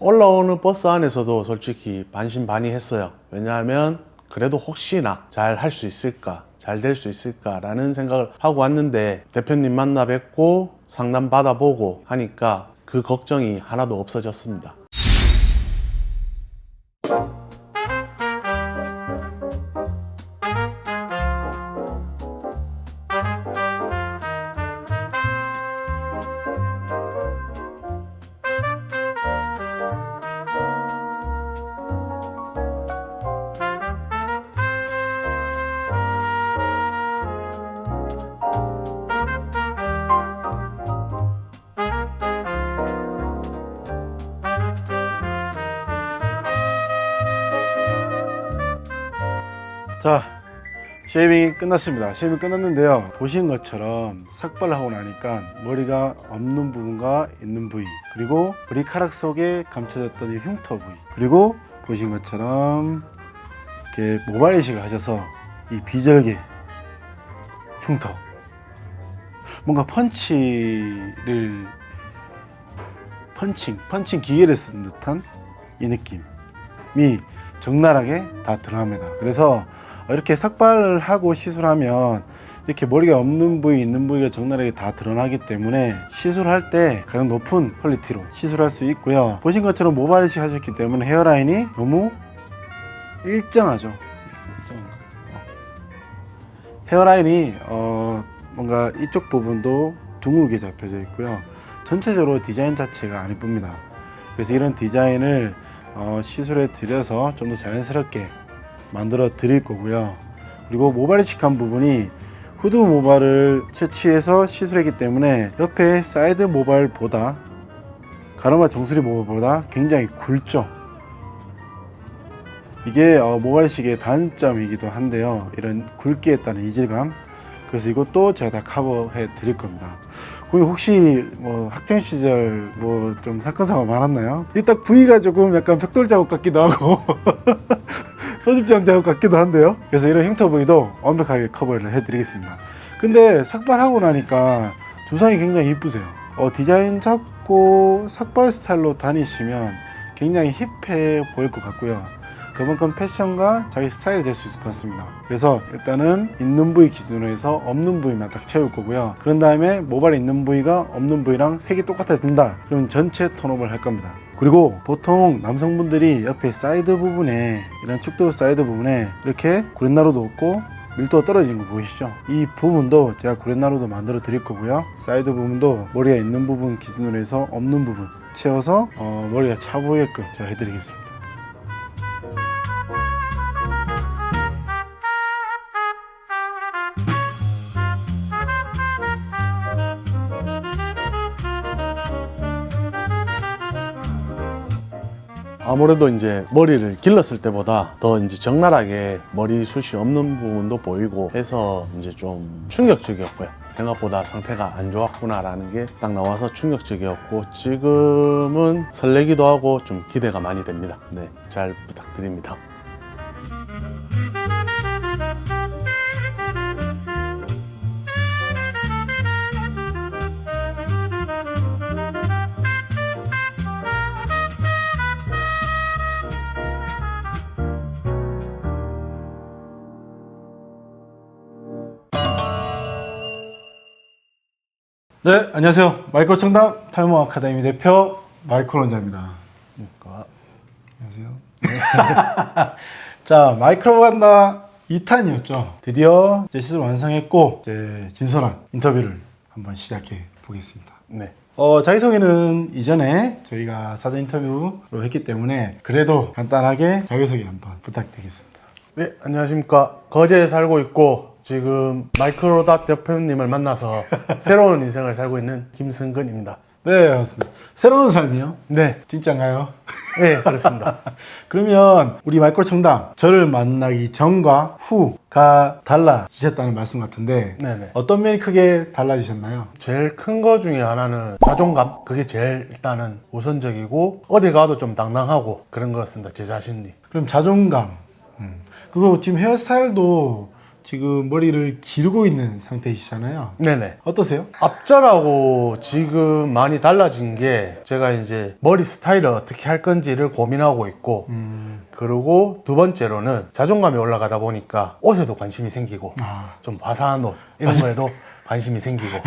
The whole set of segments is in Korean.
올라오는 버스 안에서도 솔직히 반신반의했어요. 왜냐하면 그래도 혹시나 잘 할 수 있을까, 잘 될 수 있을까라는 생각을 하고 왔는데 대표님 만나 뵙고 상담 받아보고 하니까 그 걱정이 하나도 없어졌습니다. 자, 쉐이빙이 끝났습니다. 쉐이빙 끝났는데요. 보시는 것처럼 삭발을 하고 나니까 머리가 없는 부분과 있는 부위, 그리고 머리카락 속에 감춰졌던 이 흉터 부위, 그리고 보신 것처럼 이렇게 모발 이식을 하셔서 이 비절개 흉터, 뭔가 펀치를 펀칭, 펀칭 기계를 쓴 듯한 이 느낌이 적나라하게 다 드러납니다. 그래서 이렇게 삭발을 하고 시술하면 이렇게 머리가 없는 부위, 있는 부위가 적나라하게 다 드러나기 때문에 시술할 때 가장 높은 퀄리티로 시술할 수 있고요. 보신 것처럼 모발 이식 하셨기 때문에 헤어라인이 너무 일정하죠. 어. 헤어라인이 어, 뭔가 이쪽 부분도 둥글게 잡혀져 있고요. 전체적으로 디자인 자체가 안 이쁩니다. 그래서 이런 디자인을 어, 시술에 들여서 좀 더 자연스럽게 만들어 드릴 거고요. 그리고 모발 이식한 부분이 후드 모발을 채취해서 시술했기 때문에 옆에 사이드 모발보다 가르마 정수리 모발보다 굉장히 굵죠. 이게 어, 모발 이식의 단점이기도 한데요. 이런 굵기에 따른 이질감. 그래서 이것도 제가 다 커버해 드릴 겁니다. 거기 혹시 뭐 학창 시절 뭐 좀 사건 사고 많았나요? 이 딱 부위가 조금 약간 벽돌 자국 같기도 하고 소집장 자국 같기도 한데요. 그래서 이런 흉터 부위도 완벽하게 커버를 해드리겠습니다. 근데 삭발하고 나니까 두상이 굉장히 이쁘세요. 어, 디자인 잡고 삭발 스타일로 다니시면 굉장히 힙해 보일 것 같고요. 그만큼 패션과 자기 스타일이 될 수 있을 것 같습니다. 그래서 일단은 있는 부위 기준으로 해서 없는 부위만 딱 채울 거고요. 그런 다음에 모발이 있는 부위가 없는 부위랑 색이 똑같아진다. 그러면 전체 톤업을 할 겁니다. 그리고 보통 남성분들이 옆에 사이드 부분에 이런 축도 사이드 부분에 이렇게 구렛나루도 없고 밀도가 떨어진 거 보이시죠? 이 부분도 제가 구렛나루도 만들어 드릴 거고요. 사이드 부분도 머리가 있는 부분 기준으로 해서 없는 부분 채워서 어, 머리가 차 보이게끔 제가 해드리겠습니다. 아무래도 이제 머리를 길렀을 때보다 더 이제 적나라하게 머리숱이 없는 부분도 보이고 해서 이제 좀 충격적이었고요. 생각보다 상태가 안 좋았구나라는 게 딱 나와서 충격적이었고 지금은 설레기도 하고 좀 기대가 많이 됩니다. 네, 잘 부탁드립니다. 네, 안녕하세요. 마이크로 청담 탈모 아카데미 대표 마이크로 원장입니다. 그러니까 안녕하세요. 자, 마이크로 간다 2탄이었죠. 드디어 이제 시술 완성했고 이제 진솔한 인터뷰를 한번 시작해 보겠습니다. 네. 어, 자기소개는 이전에 저희가 사전 인터뷰로 했기 때문에 그래도 간단하게 자기소개 한번 부탁드리겠습니다. 네, 안녕하십니까. 거제에 살고 있고 지금 마이크로닷 대표님을 만나서 새로운 인생을 살고 있는 김승근입니다. 네, 맞습니다. 새로운 삶이요? 네, 진짜인가요? 네, 그렇습니다. 그러면 우리 마이크로 청담 저를 만나기 전과 후가 달라지셨다는 말씀 같은데 네네. 어떤 면이 크게 달라지셨나요? 제일 큰 거 중에 하나는 자존감. 그게 제일 일단은 우선적이고 어딜 가도 좀 당당하고 그런 것 같습니다. 제 자신이. 그럼 자존감. 음. 그리고 지금 헤어스타일도 지금 머리를 기르고 있는 상태이시잖아요. 네네. 어떠세요? 앞전하고 지금 많이 달라진 게 제가 이제 머리 스타일을 어떻게 할 건지를 고민하고 있고 음, 그리고 두 번째로는 자존감이 올라가다 보니까 옷에도 관심이 생기고 아, 좀 화사한 옷 이런 거에도 관심이 생기고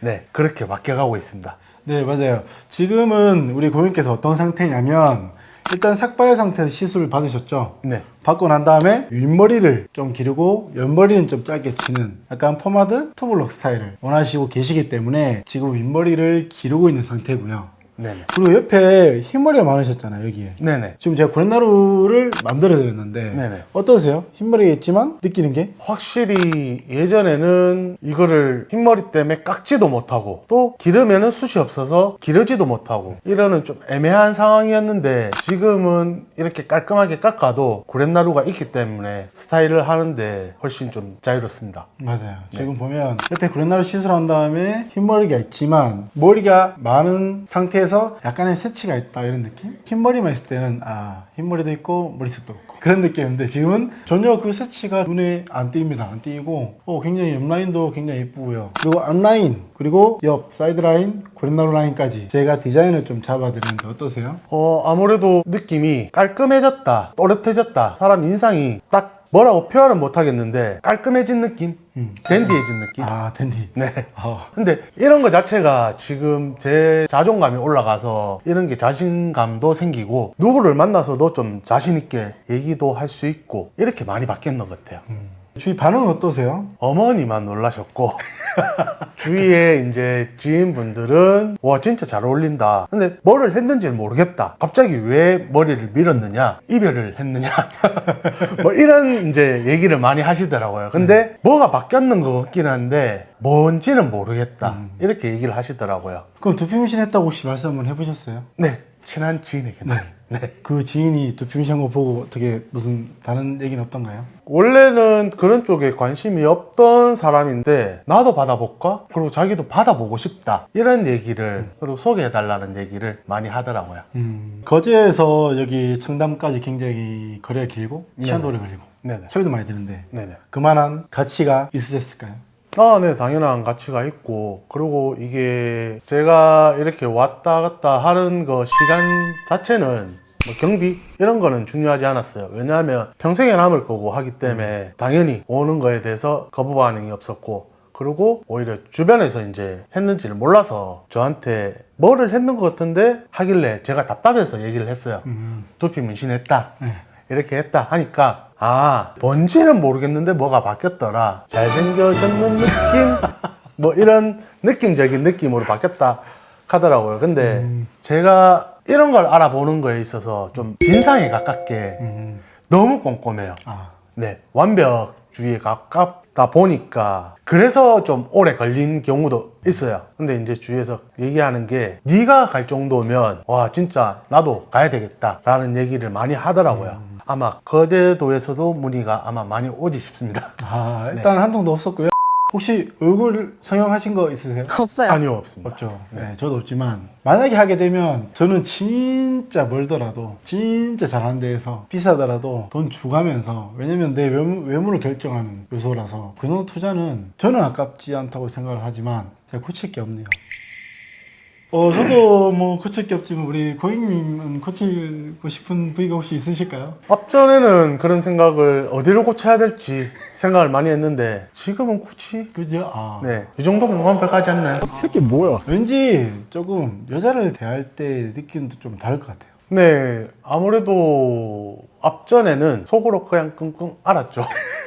네 그렇게 바뀌어가고 있습니다. 네 맞아요. 지금은 우리 고객님께서 어떤 상태냐면 일단 삭발 상태에서 시술을 받으셨죠. 네. 받고 난 다음에 윗머리를 좀 기르고 옆머리는 좀 짧게 치는 약간 포마드 투블럭 스타일을 원하시고 계시기 때문에 지금 윗머리를 기르고 있는 상태고요. 네네. 그리고 옆에 흰머리가 많으셨잖아요 여기에. 네네. 지금 제가 구렛나루를 만들어 드렸는데 네네. 어떠세요? 흰머리가 있지만 느끼는 게 확실히 예전에는 이거를 흰머리 때문에 깎지도 못하고 또 기르면은 숱이 없어서 기르지도 못하고 이러는 좀 애매한 상황이었는데 지금은 이렇게 깔끔하게 깎아도 구렛나루가 있기 때문에 스타일을 하는데 훨씬 좀 자유롭습니다. 맞아요. 지금 보면 옆에 구렛나루 시술한 다음에 흰머리가 있지만 머리가 많은 상태에 서 약간의 새치가 있다 이런 느낌? 흰 머리만 있을 때는 아 흰머리도 있고 머리숱도 없고 그런 느낌인데 지금은 전혀 그 새치가 눈에 안 띄입니다. 안 띄고 어, 굉장히 옆라인도 굉장히 예쁘고요. 그리고 앞라인 그리고 옆 사이드 라인 구렛나루 라인까지 제가 디자인을 좀 잡아드렸는데 어떠세요? 어, 아무래도 느낌이 깔끔해졌다, 또렷해졌다. 사람 인상이 딱 뭐라고 표현은 못하겠는데 깔끔해진 느낌? 음. 댄디해진 느낌? 아 댄디. 네. 어. 근데 이런 거 자체가 지금 제 자존감이 올라가서 이런 게 자신감도 생기고 누구를 만나서도 좀 자신 있게 얘기도 할 수 있고 이렇게 많이 바뀌었는 것 같아요. 주위 반응은 어떠세요? 어머니만 놀라셨고 주위에 이제 지인분들은 와 진짜 잘 어울린다. 근데 뭐를 했는지는 모르겠다. 갑자기 왜 머리를 밀었느냐, 이별을 했느냐, 뭐 이런 이제 얘기를 많이 하시더라고요. 근데 뭐가 바뀌었는 것 같긴 한데 뭔지는 모르겠다. 이렇게 얘기를 하시더라고요. 그럼 두피 문신 했다고 혹시 말씀 한번 해보셨어요? 네, 친한 지인에게는. 네. 그 지인이 두피문신 한거 보고 어떻게 무슨 다른 얘기는 없던가요? 원래는 그런 쪽에 관심이 없던 사람인데 나도 받아볼까? 그리고 자기도 받아보고 싶다 이런 얘기를 그리고 소개해달라는 얘기를 많이 하더라고요 음, 거제에서 여기 청담까지 굉장히 거리가 길고 시간도 오래 걸리고 네네 차비도 많이 드는데 네네 그만한 가치가 있으셨을까요? 아, 네, 당연한 가치가 있고, 그리고 이게 제가 이렇게 왔다 갔다 하는 거 시간 자체는 뭐 경비 이런 거는 중요하지 않았어요. 왜냐하면 평생에 남을 거고 하기 때문에 당연히 오는 거에 대해서 거부 반응이 없었고, 그리고 오히려 주변에서 이제 했는지를 몰라서 저한테 뭐를 했는 것 같은데 하길래 제가 답답해서 얘기를 했어요. 음, 두피 문신했다. 네. 이렇게 했다 하니까 아 뭔지는 모르겠는데 뭐가 바뀌었더라 잘생겨졌는 느낌 뭐 이런 느낌적인 느낌으로 바뀌었다 하더라고요 근데 제가 이런 걸 알아보는 거에 있어서 좀 진상에 가깝게 음, 너무 꼼꼼해요. 아, 네 완벽주의에 가깝다 보니까 그래서 좀 오래 걸린 경우도 있어요. 근데 이제 주위에서 얘기하는 게 네가 갈 정도면 와 진짜 나도 가야 되겠다 라는 얘기를 많이 하더라고요. 아마 거제도에서도 문의가 아마 많이 오지 싶습니다. 아 일단 한 통도 없었고요. 혹시 얼굴 성형하신 거 있으세요? 없어요. 아니요 없습니다 없죠. 네, 저도 없지만 만약에 하게 되면 저는 진짜 멀더라도 진짜 잘하는 데에서 비싸더라도 돈 주가면서 왜냐면 내 외모, 외모를 결정하는 요소라서 그 정도 투자는 저는 아깝지 않다고 생각을 하지만 제가 고칠 게 없네요. 어 저도 뭐 고칠 게 없지만 우리 고객님은 고치고 싶은 부위가 혹시 있으실까요? 앞전에는 그런 생각을 어디로 고쳐야 될지 생각을 많이 했는데 지금은 굳이 그죠? 아. 네 이 정도면 완벽하지 않나요? 새끼 뭐야? 왠지 조금 여자를 대할 때 느낌도 좀 다를 것 같아요. 네 아무래도 앞전에는 속으로 그냥 끙끙 알았죠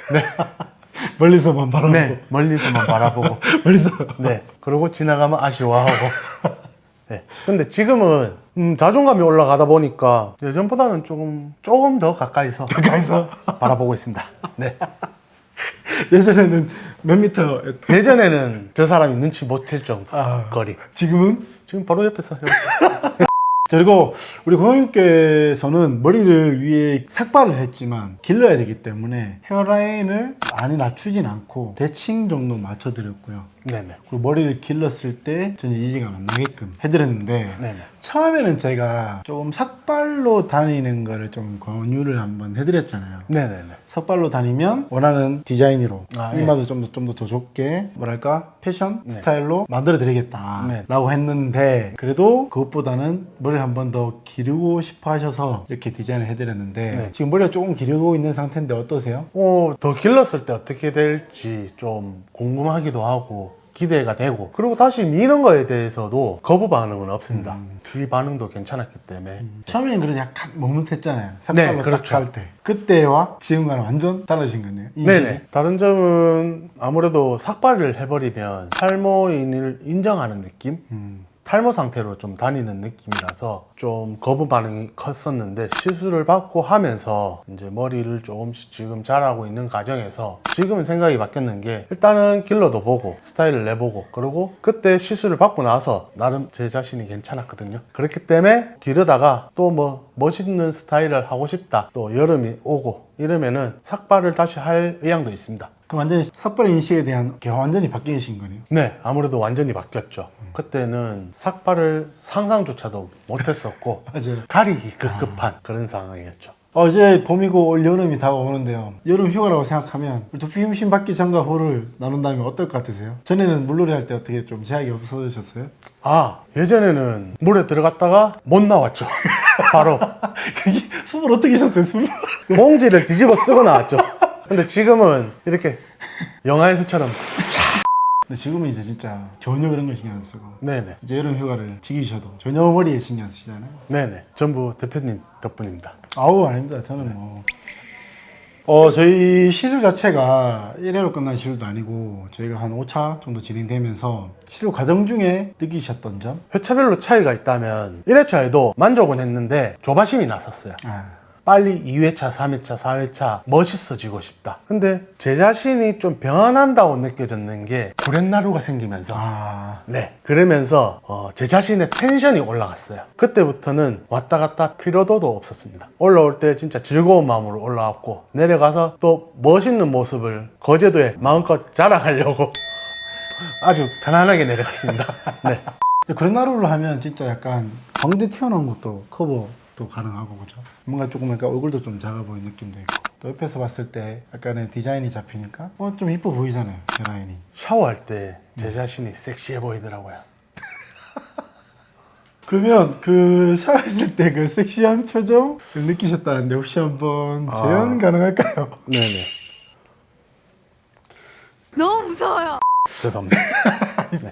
멀리서만 바라보고 네 멀리서만 바라보고 멀리서 네. 그러고 지나가면 아쉬워하고. 네. 근데 지금은 음, 자존감이 올라가다 보니까 예전보다는 조금 조금 더 가까이서 가까이서 바라보고 있습니다. 네. 예전에는 몇 미터 예전에는 저 사람이 눈치 못 챌 정도 아. 거리. 지금은 지금 바로 옆에서. 자, 그리고 우리 고객님께서는 머리를 위에 삭발을 했지만 길러야 되기 때문에 헤어라인을 많이 낮추진 않고 대칭 정도 맞춰드렸고요. 네네. 그리고 머리를 길렀을 때 전혀 이지가 안 나게끔 해드렸는데 네네. 처음에는 제가 조금 삭발로 다니는 거를 좀 권유를 한번 해드렸잖아요. 네네네. 삭발로 다니면 원하는 디자인으로 아, 예. 이마도 좀더 좀 더더 좋게 뭐랄까 패션 네. 스타일로 만들어 드리겠다라고 했는데 그래도 그것보다는 머리 를 한 번 더 기르고 싶어 하셔서 이렇게 디자인을 해드렸는데 네. 지금 머리가 조금 기르고 있는 상태인데 어떠세요? 어, 더 길렀을 때 어떻게 될지 좀 궁금하기도 하고 기대가 되고 그리고 다시 미는 거에 대해서도 거부 반응은 없습니다. 음. 주위 반응도 괜찮았기 때문에 처음에는 그래도 약간 머뭇했잖아요. 네, 그렇죠. 딱할 때. 그때와 지금과는 완전 달라진 거네요. 네네. 다른 점은 아무래도 삭발을 해버리면 탈모인을 인정하는 느낌? 음. 탈모 상태로 좀 다니는 느낌이라서 좀 거부 반응이 컸었는데 시술을 받고 하면서 이제 머리를 조금씩 지금 자라고 있는 과정에서 지금은 생각이 바뀌었는 게 일단은 길러도 보고 스타일을 내보고 그리고 그때 시술을 받고 나서 나름 제 자신이 괜찮았거든요. 그렇기 때문에 기르다가 또 뭐 멋있는 스타일을 하고 싶다. 또 여름이 오고 이러면은 삭발을 다시 할 의향도 있습니다 그럼 완전히 삭발 인식에 대한 게 완전히 바뀌신 거네요. 네, 아무래도 완전히 바뀌었죠. 그때는 삭발을 상상조차도 못했었고 맞아요. 가리기 급급한 그런 상황이었죠. 어, 이제 봄이고 올 여름이 다가오는데요. 여름 휴가라고 생각하면 두피 흉신 받기 전과 후를 나눈다면 어떨 것 같으세요? 전에는 물놀이 할 때 어떻게 좀 제약이 없어지셨어요? 아, 예전에는 물에 들어갔다가 못 나왔죠. 바로 숨을 어떻게 쉬었어요? 숨을? 봉지를 뒤집어 쓰고 나왔죠. 근데 지금은 이렇게 영화에서처럼 근데 지금은 이제 진짜 전혀 그런 걸 신경 안 쓰고 네네, 이제 여름 휴가를 즐기셔도 전혀 머리에 신경 안 쓰시잖아요. 네네. 전부 대표님 덕분입니다. 아우 아닙니다. 저는 뭐. 어, 저희 시술 자체가 1회로 끝난 시술도 아니고 저희가 한 5차 정도 진행되면서 시술 과정 중에 느끼셨던 점? 회차별로 차이가 있다면 1회차에도 만족은 했는데 조바심이 났었어요. 아, 빨리 2회차, 3회차, 4회차 멋있어지고 싶다. 근데 제 자신이 좀 변한다고 느껴졌는 게 구렛나루가 생기면서 아, 네 그러면서 어, 제 자신의 텐션이 올라갔어요. 그때부터는 왔다 갔다 피로도도 없었습니다. 올라올 때 진짜 즐거운 마음으로 올라왔고 내려가서 또 멋있는 모습을 거제도에 마음껏 자랑하려고 아주 편안하게 내려갔습니다. 네. 그런 나루를 하면 진짜 약간 광대 튀어나온 것도 커버 도 가능하고 그죠? 뭔가 조금 약간 얼굴도 좀 작아 보이는 느낌도 있고 또 옆에서 봤을 때 약간의 디자인이 잡히니까 어, 좀 이뻐 보이잖아요 제 라인이 샤워할 때 제 자신이 섹시해 보이더라고요. 그러면 그 샤워했을 때 그 섹시한 표정 느끼셨다는데 혹시 한번 재현 가능할까요? 네네. 너무 무서워요. 죄송합니다. 네,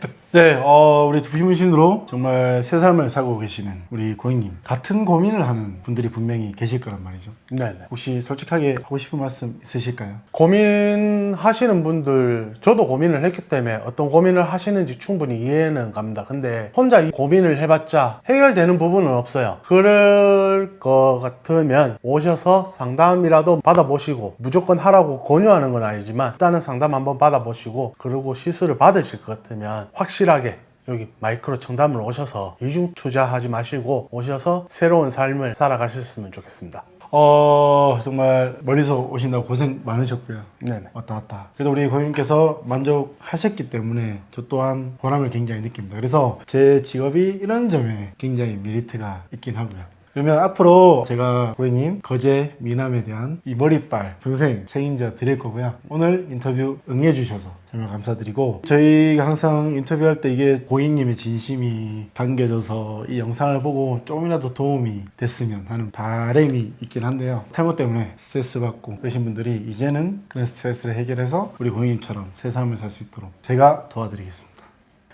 어, 우리 두피문신으로 정말 새 삶을 살고 계시는 우리 고객님 같은 고민을 하는 분들이 분명히 계실 거란 말이죠. 네네. 혹시 솔직하게 하고 싶은 말씀 있으실까요? 고민하시는 분들, 저도 고민을 했기 때문에 어떤 고민을 하시는지 충분히 이해는 갑니다. 근데 혼자 이 고민을 해봤자 해결되는 부분은 없어요. 그럴 것 같으면 오셔서 상담이라도 받아보시고 무조건 하라고 권유하는 건 아니지만 일단은 상담 한번 받아보시고 그리고 시술을 받으실 것 같으면 확실 하게 여기 마이크로 청담을 오셔서 이중 투자하지 마시고 오셔서 새로운 삶을 살아가셨으면 좋겠습니다. 어, 정말 멀리서 오신다고 고생 많으셨고요. 네네. 왔다 갔다. 그래도 우리 고객님께서 만족하셨기 때문에 저 또한 보람을 굉장히 느낍니다. 그래서 제 직업이 이런 점에 굉장히 메리트가 있긴 하고요. 그러면 앞으로 제가 고객님 거제 미남에 대한 이 머리빨 평생 책임져 드릴 거고요. 오늘 인터뷰 응해 주셔서 정말 감사드리고 저희가 항상 인터뷰할 때 이게 고객님의 진심이 담겨져서 이 영상을 보고 조금이라도 도움이 됐으면 하는 바람이 있긴 한데요. 탈모 때문에 스트레스 받고 그러신 분들이 이제는 그런 스트레스를 해결해서 우리 고객님처럼 새 삶을 살 수 있도록 제가 도와드리겠습니다.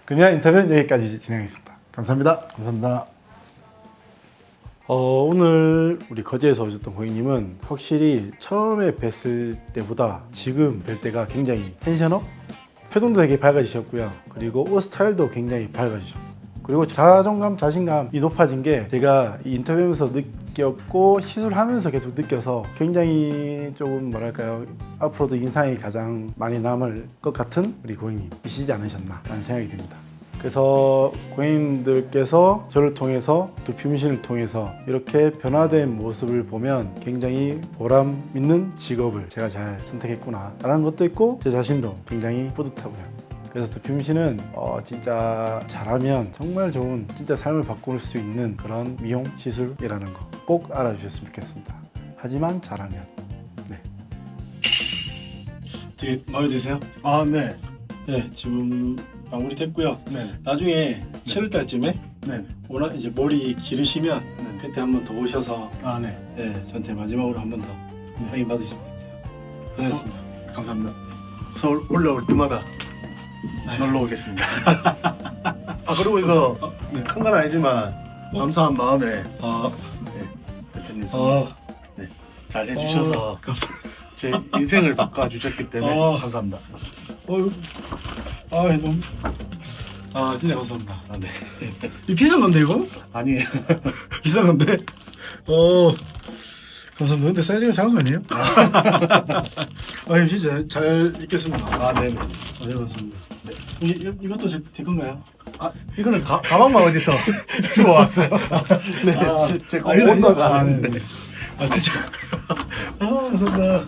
그러면 인터뷰는 여기까지 진행하겠습니다. 감사합니다. 감사합니다. 어, 오늘 우리 거제에서 오셨던 고객님은 확실히 처음에 뵀을 때보다 지금 뵐 때가 굉장히 텐션업? 표정도 되게 밝아지셨고요. 그리고 옷 스타일도 굉장히 밝아지셨고 그리고 자존감, 자신감이 높아진 게 제가 이 인터뷰하면서 느꼈고 시술하면서 계속 느껴서 굉장히 조금 뭐랄까요 앞으로도 인상이 가장 많이 남을 것 같은 우리 고객님이시지 않으셨나 라는 생각이 듭니다. 그래서 고객님들께서 저를 통해서 두피문신을 통해서 이렇게 변화된 모습을 보면 굉장히 보람 있는 직업을 제가 잘 선택했구나 라는 것도 있고 제 자신도 굉장히 뿌듯하고요 그래서 씨는 어, 진짜 잘하면 정말 좋은 진짜 삶을 바꿀 수 있는 그런 미용 시술이라는 거 꼭 알아주셨으면 좋겠습니다. 하지만 잘하면 네. 되게 마음에 드세요? 아, 네. 네, 지금 마무리 됐고요. 네. 나중에 7월달쯤에 네. 오나 이제 머리 기르시면 네. 그때 한 번 더 오셔서 아, 네. 네, 저한테 마지막으로 한 번 더 확인 받으시면 됩니다. 고생했습니다. 감사합니다. 서울 올라올 때마다 네. 놀러 오겠습니다. 아, 그리고 이거 네. 큰 건 아니지만 감사한 마음에 아, 대표님 아, 잘 해주셔서 어, 감사합니다. 제 인생을 바꿔 주셨기 때문에 어. 감사합니다. 어휴, 아, 너무, 아, 진짜 감사합니다. 아, 네. 이 비싼 건데, 이거? 아니에요. 비싼 건데? 어, 감사합니다. 근데 사이즈가 작은 거 아니에요? 아, 진짜 잘, 잘 입겠습니다. 아, 네. 아, 네, 감사합니다. 네. 이, 이, 이것도 제, 제 건가요? 아, 이거는 가, 가방만 어디서 주워 왔어요? 네, 아, 제, 제 아, 이거 온도가 아, 네. 네. 아, 진짜. 아, 감사합니다.